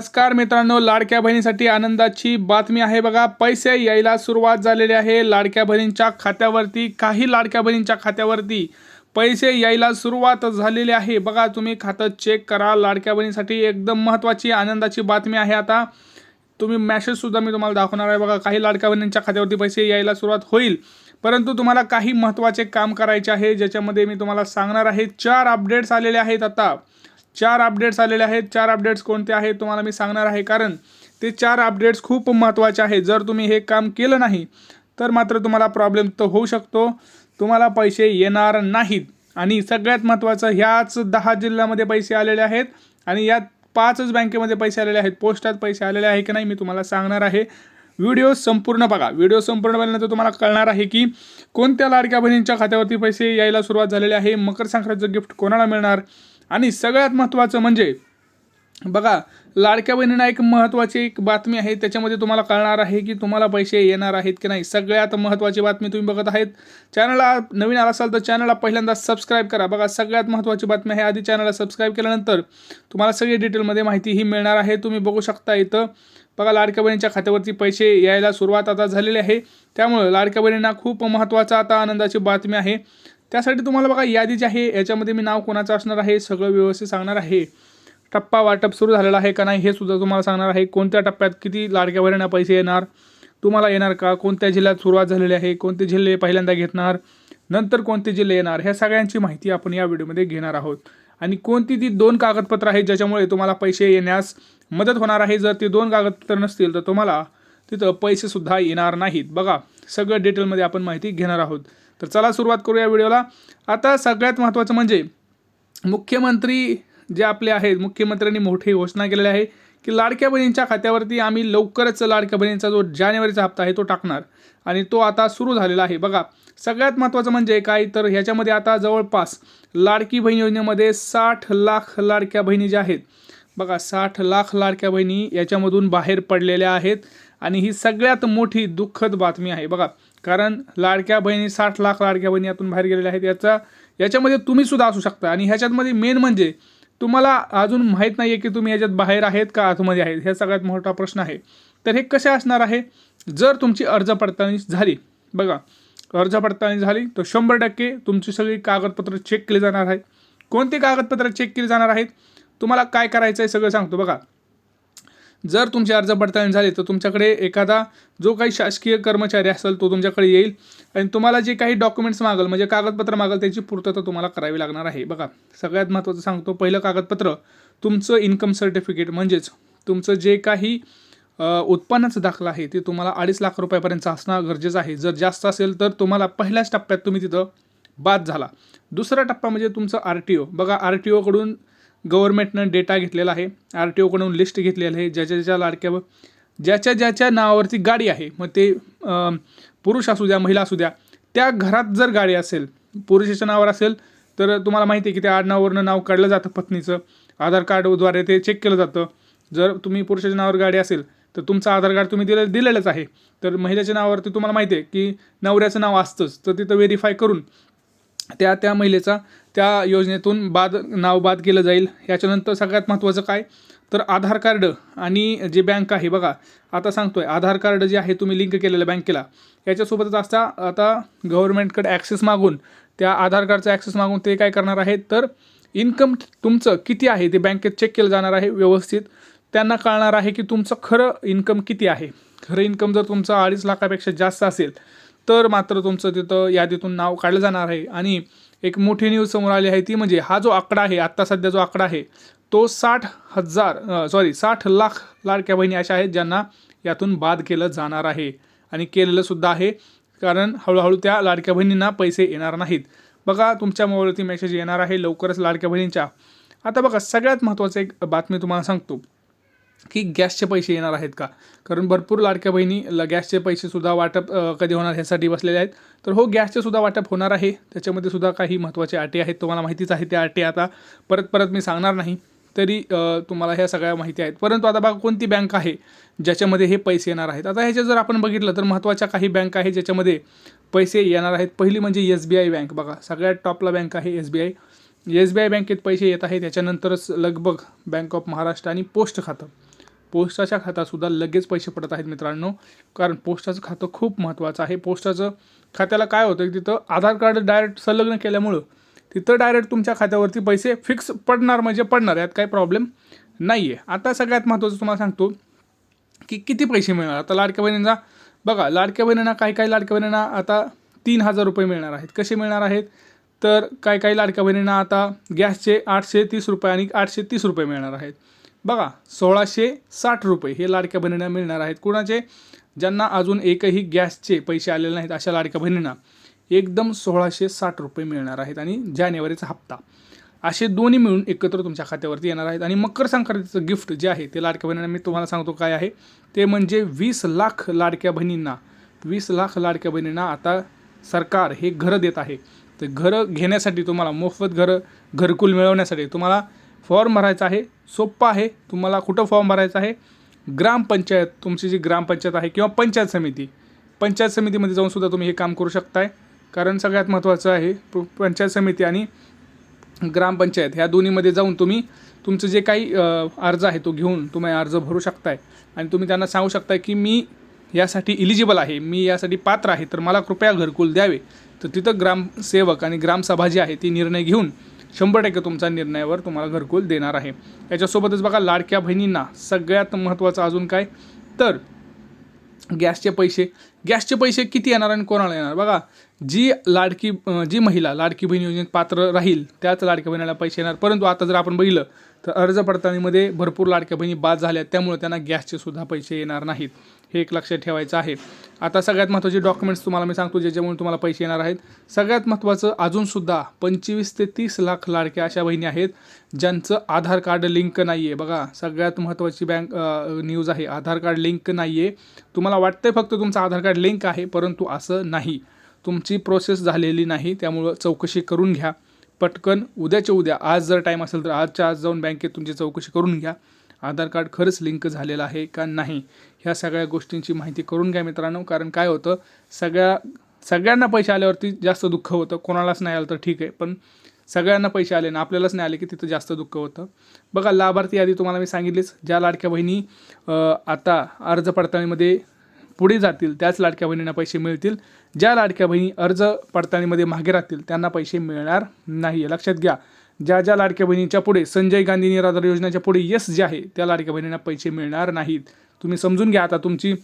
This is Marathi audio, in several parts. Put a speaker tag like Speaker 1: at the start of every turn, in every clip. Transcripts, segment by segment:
Speaker 1: नमस्कार मित्रांनो लाडक्या बहिणीसाठी आनंदाची बातमी आहे बघा. पैसे यायला सुरुवात झालेली आहे. लाडक्या बहिणींच्या खात्यावरती काही लाडक्या बहिणींच्या खात्यावरती पैसे यायला सुरुवात झालेली आहे. बघा तुम्ही खातं चेक करा. लाडक्या बहिणीसाठी एकदम महत्त्वाची आनंदाची बातमी आहे आता. तुम्ही मॅसेजसुद्धा मी तुम्हाला दाखवणार आहे बघा. काही लाडक्या बहिणींच्या खात्यावरती पैसे यायला सुरुवात होईल. परंतु तुम्हाला काही महत्त्वाचे काम करायचे आहे ज्याच्यामध्ये मी तुम्हाला सांगणार आहे. चार अपडेट्स आलेले आहेत आता. चार अपडेट्स आलेले आहेत. चार अपडेट्स कोणते आहेत तुम्हाला मी सांगणार आहे. कारण ते चार अपडेट्स खूप महत्त्वाचे आहेत. जर तुम्ही हे काम केलं नाही तर मात्र तुम्हाला प्रॉब्लेम तर होऊ शकतो. तुम्हाला पैसे येणार नाहीत. आणि सगळ्यात महत्त्वाचं ह्याच दहा जिल्ह्यामध्ये पैसे आलेले आहेत. आणि यात पाचच बँकेमध्ये पैसे आलेले आहेत. पोस्टात पैसे आलेले आहे की नाही मी तुम्हाला सांगणार आहे. व्हिडिओ संपूर्ण बघा. व्हिडिओ संपूर्ण पाहिल्यानंतर तुम्हाला कळणार आहे की कोणत्या लाडक्या बहिणींच्या खात्यावरती पैसे यायला सुरुवात झालेली आहे. मकर संक्रांतीचं गिफ्ट कोणाला मिळणार? आणि सगळ्यात महत्त्वाचं म्हणजे बघा लाडक्या बहिणींना एक महत्त्वाची एक बातमी आहे त्याच्यामध्ये तुम्हाला कळणार आहे की तुम्हाला पैसे येणार आहेत की नाही. सगळ्यात महत्त्वाची बातमी तुम्ही बघत आहेत. चॅनलला नवीन आला असाल तर चॅनलला पहिल्यांदा सबस्क्राईब करा. बघा सगळ्यात महत्त्वाची बातमी आहे आधी चॅनलला सबस्क्राईब केल्यानंतर तुम्हाला सगळी डिटेलमध्ये माहिती ही मिळणार आहे. तुम्ही बघू शकता इथं. बघा लाडक्या बहिणीच्या खात्यावरती पैसे यायला सुरुवात आता झालेली आहे. त्यामुळे लाडक्या बहिणींना खूप महत्त्वाचा आता आनंदाची बातमी आहे. त्यासाठी तुम्हाला बघा यादी जी आहे याच्यामध्ये मी नाव कोणाचं असणार आहे सगळं व्यवस्थित सांगणार आहे. टप्पा वाटप सुरू झालेला आहे का नाही हे सुद्धा तुम्हाला सांगणार आहे. कोणत्या टप्प्यात किती लाडक्या बहिणींना पैसे येणार तुम्हाला येणार का कोणत्या जिल्ह्यात सुरुवात झालेली आहे कोणते जिल्हे पहिल्यांदा घेणार नंतर कोणते जिल्हे येणार ह्या सगळ्यांची माहिती आपण या व्हिडिओमध्ये घेणार आहोत. आणि कोणती ती दोन कागदपत्र आहेत ज्याच्यामुळे तुम्हाला पैसे येण्यास मदत होणार आहे जर ती दोन कागदपत्र नसतील तर तुम्हाला तिथं पैसेसुद्धा येणार नाहीत. बघा सगळं डिटेलमध्ये आपण माहिती घेणार आहोत. तर चला सुरुवात करूया व्हिडिओला. आता सगळ्यात महत्त्वाचं म्हणजे मुख्यमंत्री जे आपले आहेत मुख्यमंत्र्यांनी मोठी घोषणा केलेली आहे की लाडक्या बहिणींच्या खात्यावरती आम्ही लवकरच लाडक्या बहिणींचा जो जानेवारीचा हप्ता आहे तो टाकणार. आणि तो आता सुरू झालेला आहे. बघा सगळ्यात महत्त्वाचं म्हणजे काय? तर ह्याच्यामध्ये आता जवळपास लाडकी बहीण योजनेमध्ये साठ लाख लाडक्या बहिणी ज्या आहेत बघा साठ लाख लाडक्या बहिणी याच्यामधून बाहेर पडलेल्या आहेत. आणि ही सगळ्यात मोठी दुःखद बातमी आहे. बघा कारण लाडक्या बहिणी साठ लाख लाडक्या बहिणी यातून बाहेर गेलेल्या आहेत. याचा याच्यामध्ये तुम्ही सुद्धा असू शकता. आणि ह्याच्यामध्ये मेन म्हणजे तुम्हाला अजून माहीत नाही आहे की तुम्ही याच्यात बाहेर आहेत का आतमध्ये आहेत हे सगळ्यात मोठा प्रश्न आहे. तर हे कसे असणार आहे? जर तुमची अर्ज पडताळणी झाली बघा अर्ज पडताळणी झाली तर शंभर टक्के तुमची सगळी कागदपत्र चेक केली जाणार आहेत. कोणती कागदपत्र चेक केली जाणार आहेत? तुम्हाला काय करायचं आहे सगळं सांगतो. बघा जर तुमचे अर्ज पडताळणी झाली तर तुमच्याकडे एखादा जो काही शासकीय कर्मचारी असेल तो तुमच्याकडे येईल. आणि तुम्हाला जे काही डॉक्युमेंट्स मागल म्हणजे कागदपत्र मागल त्याची पूर्तता तुम्हाला करावी लागणार आहे. बघा सगळ्यात महत्त्वाचं सांगतो पहिलं कागदपत्र तुमचं इन्कम सर्टिफिकेट म्हणजेच तुमचं जे काही उत्पन्नाचा दाखला आहे ते तुम्हाला अडीच लाख रुपयापर्यंत असणं गरजेचं आहे. जर जास्त असेल तर तुम्हाला पहिल्याच टप्प्यात तुम्ही तिथं बाद झाला. दुसरा टप्पा म्हणजे तुमचं आर टी ओ बघा आर टी ओकडून गव्हर्नमेंटनं डेटा घेतलेला आहे. आर टी ओकडून लिस्ट घेतलेली आहे. ज्याच्या ज्याच्या लाडक्या ज्याच्या ज्याच्या नावावरती गाडी आहे. मग ते पुरुष असू द्या महिला असू द्या त्या घरात जर गाडी असेल पुरुषाच्या नावावर असेल तर तुम्हाला माहिती आहे की त्या आडनावरनं नाव काढलं जातं पत्नीचं. आधार कार्डद्वारे ते चेक केलं जातं. जर तुम्ही पुरुषाच्या नावावर गाडी असेल तर तुमचं आधार कार्ड तुम्ही दिलं दिलेलंच आहे. तर महिलेच्या नावावरती तुम्हाला माहिती आहे की नवऱ्याचं नाव असतंच. तर तिथं व्हेरीफाय करून त्या त्या महिलेचा त्या योजनेतून बाद नाव बाद केलं जाईल. याच्यानंतर सगळ्यात महत्त्वाचं काय? तर आधार कार्ड आणि जे बँक आहे बघा आता सांगतोय आधार कार्ड जे आहे तुम्ही लिंक केलेलं बँकेला याच्यासोबतच असता आता गव्हर्नमेंटकडे ॲक्सेस मागून त्या आधार कार्डचा ॲक्सेस मागून ते काय करणार आहेत? तर इन्कम तुमचं किती आहे ते बँकेत चेक केलं जाणार आहे व्यवस्थित. त्यांना कळणार आहे की तुमचं खरं इन्कम किती आहे. खरं इन्कम जर तुमचं अडीच लाखापेक्षा जास्त असेल तर मात्र तुमचं तिथं यादीतून नाव काढलं जाणार आहे. आणि एक मोठी न्यूज समोर आली आहे ती म्हणजे हा जो आकडा आहे आत्ता सध्या जो आकडा आहे तो साठ हजार सॉरी साठ लाख लाडक्या बहिणी अशा आहेत ज्यांना यातून बाद केलं जाणार आहे. आणि केलेलं सुद्धा आहे कारण हळूहळू त्या लाडक्या बहिणींना पैसे येणार नाहीत. बघा तुमच्या मोबाईलवरती मेसेज येणार आहे लवकरच लाडक्या बहिणींच्या. आता बघा सगळ्यात महत्त्वाचं एक बातमी तुम्हाला सांगतो. की गॅसचे पैसे येणार आहेत का? कारण भरपूर लाडक्या बहिणी ल गॅसचे पैसेसुद्धा वाटप कधी होणार ह्यासाठी बसलेले आहेत. तर हो गॅसचे सुद्धा वाटप होणार आहे. त्याच्यामध्ये सुद्धा काही महत्त्वाच्या अटी आहेत. तुम्हाला माहितीच आहे त्या अटी आता परत परत मी सांगणार नाही. तरी तुम्हाला ह्या सगळ्या माहिती आहेत. परंतु आता बघा कोणती बँक आहे ज्याच्यामध्ये हे पैसे येणार आहेत. आता ह्याच्या जर आपण बघितलं तर महत्त्वाच्या काही बँक आहे ज्याच्यामध्ये पैसे येणार आहेत. पहिली म्हणजे एस बी आय बँक बघा. सगळ्यात टॉपला बँक आहे S B I. S B I बँकेत पैसे येत आहेत त्याच्यानंतरच लगभग बँक ऑफ महाराष्ट्र आणि पोस्ट खातं. पोस्टाच्या खात्यातसुद्धा लगेच पैसे पडत आहेत मित्रांनो. कारण पोस्टाचं खातं खूप महत्त्वाचं आहे. पोस्टाचं खात्याला काय होतं की तिथं आधार कार्ड डायरेक्ट संलग्न केल्यामुळं तिथं डायरेक्ट तुमच्या खात्यावरती पैसे फिक्स पडणार म्हणजे पडणार यात काही प्रॉब्लेम नाही आहे आता सगळ्यात महत्त्वाचं तुम्हाला सांगतो की किती पैसे मिळणार? आता लाडक्या बहिणींना बघा लाडक्या बहिणींना काही काही लाडक्या बहिणींना आता तीन हजार रुपये मिळणार आहेत. कसे मिळणार आहेत? तर काही काही लाडक्या बहिणींना आता गॅसचे आठशे तीस रुपये आणि आठशे तीस रुपये मिळणार आहेत. बघा सोळाशे साठ रुपये हे लाडक्या बहिणींना मिळणार आहेत. कुणाचे? ज्यांना अजून एकही गॅसचे पैसे आलेले नाहीत अशा लाडक्या बहिणींना एकदम सोळाशे साठ रुपये मिळणार आहेत आणि जानेवारीचा हप्ता. असे दोन्ही मिळून एकत्र तुमच्या खात्यावरती येणार आहेत. आणि मकर संक्रांतीचं गिफ्ट जे आहे ते लाडक्या बहिणींना मी तुम्हाला सांगतो काय आहे. ते म्हणजे वीस लाख लाडक्या बहिणींना वीस लाख लाडक्या बहिणींना आता सरकार हे घरं देत आहे. तर घरं घेण्यासाठी तुम्हाला मोफत घरं घरकुल मिळवण्यासाठी तुम्हाला फॉर्म भरायचा आहे सोप्पा आहे तुम्हाला कुठं फॉर्म भरायचा आहे? ग्रामपंचायत तुमची जी ग्रामपंचायत आहे किंवा पंचायत समिती पंचायत समितीमध्ये जाऊन सुद्धा तुम्ही हे काम करू शकताय. कारण सगळ्यात महत्त्वाचं आहे प- पंचायत समिती आणि ग्रामपंचायत ह्या दोन्हीमध्ये जाऊन तुम्ही तुमचं जे काही अर्ज आहे तो घेऊन तुम्ही अर्ज भरू शकताय. आणि तुम्ही त्यांना सांगू शकताय की मी यासाठी इलिजिबल आहे मी यासाठी पात्र आहे तर मला कृपया घरकुल द्यावे. तर तिथं ग्रामसेवक आणि ग्रामसभा जी आहे ती निर्णय घेऊन शंभर टक्के तुमचा निर्णयावर तुम्हाला घरकुल देणार आहे. याच्यासोबतच बघा लाडक्या बहिणींना सगळ्यात महत्त्वाचं अजून काय? तर गॅसचे पैसे. गॅसचे पैसे किती येणार आणि कोणाला येणार? बघा जी लाडकी जी महिला लाडकी बहीण योजनेत पात्र राहील त्याच लाडक्या बहिणीला पैसे येणार. परंतु आता जर आपण बघितलं तर अर्ज पडताळणीमध्ये भरपूर लाडक्या बहिणी बाद झाल्या त्यामुळे त्यांना गॅसचे सुद्धा पैसे येणार नाहीत. हे एक लक्षात ठेवायचं आहे. आता सगळ्यात महत्त्वाचे डॉक्युमेंट्स तुम्हाला मी सांगतो ज्याच्यामुळे तुम्हाला पैसे येणार आहेत. सगळ्यात महत्त्वाचं अजूनसुद्धा पंचवीस ते तीस लाख लाडक्या अशा बहिणी आहेत ज्यांचं आधार कार्ड लिंक नाही आहे बघा सगळ्यात महत्त्वाची बँक न्यूज आहे आधार कार्ड लिंक नाही आहे तुम्हाला वाटतंय फक्त तुमचं आधार कार्ड लिंक आहे परंतु असं नाही. तुमची प्रोसेस झालेली नाही त्यामुळं चौकशी करून घ्या. पटकन उद्याच्या उद्या आज जर टाईम असेल तर आजच्या आज जाऊन बँकेत तुमची चौकशी करून घ्या. आधार कार्ड खरंच लिंक झालेलं आहे का नाही? ह्या सगळ्या गोष्टींची माहिती करून घ्या मित्रांनो. कारण काय होतं सगळ्या सगळ्यांना पैसे आल्यावरती जास्त दुःख होतं. कोणालाच नाही आलं तर ठीक आहे. पण सगळ्यांना पैसे आले ना आपल्यालाच नाही आले की तिथं जास्त दुःख होतं. बघा लाभार्थी यादी तुम्हाला मी सांगितलीच. ज्या लाडक्या बहिणी आता अर्ज पडताळणीमध्ये पुढे जातील त्याच लाडक्या बहिणींना पैसे मिळतील. ज्या लाडक्या बहिणी अर्ज पडताळणीमध्ये मागे राहतील त्यांना पैसे मिळणार नाही आहे लक्षात घ्या. ज्या ज्या लाडक्या बहिणीच्या पुढे संजय गांधी निराधार योजनेच्या पुढे यस जे आहे त्या लाडक्या बहिणींना पैसे मिळणार नाहीत. तुम्ही समजून घ्या आता तुमची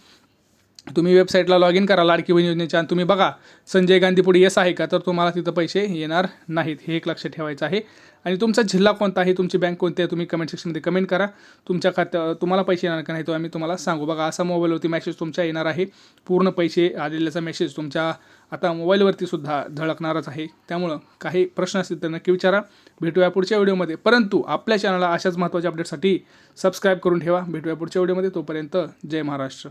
Speaker 1: तुम्ही वेबसाईटला लॉग इन करा लाडकी बहीण योजनेच्या आणि तुम्ही बघा संजय गांधी पुढे येस आहे का? तर तुम्हाला तिथं पैसे येणार नाहीत. हे एक लक्षात ठेवायचं आहे. आणि तुमचा जिल्हा कोणता आहे? तुमची बँक कोणती आहे? तुम्ही कमेंट सेक्शनमध्ये कमेंट करा. तुमच्या खात्या तुम्हाला पैसे येणार का नाही तो आम्ही तुम्हाला सांगू. बघा असा मोबाईलवरती मेसेज तुमच्या येणार आहे. पूर्ण पैसे आलेल्याचा मेसेज तुमच्या आता मोबाईलवरती सुद्धा झळकणारच आहे. त्यामुळं काही प्रश्न असतील तर नक्की विचारा. भेटूया पुढच्या व्हिडिओमध्ये परंतु आपल्या चॅनलला अशाच महत्त्वाच्या अपडेटसाठी सबस्क्राईब करून ठेवा. भेटूया पुढच्या व्हिडिओमध्ये तोपर्यंत जय महाराष्ट्र.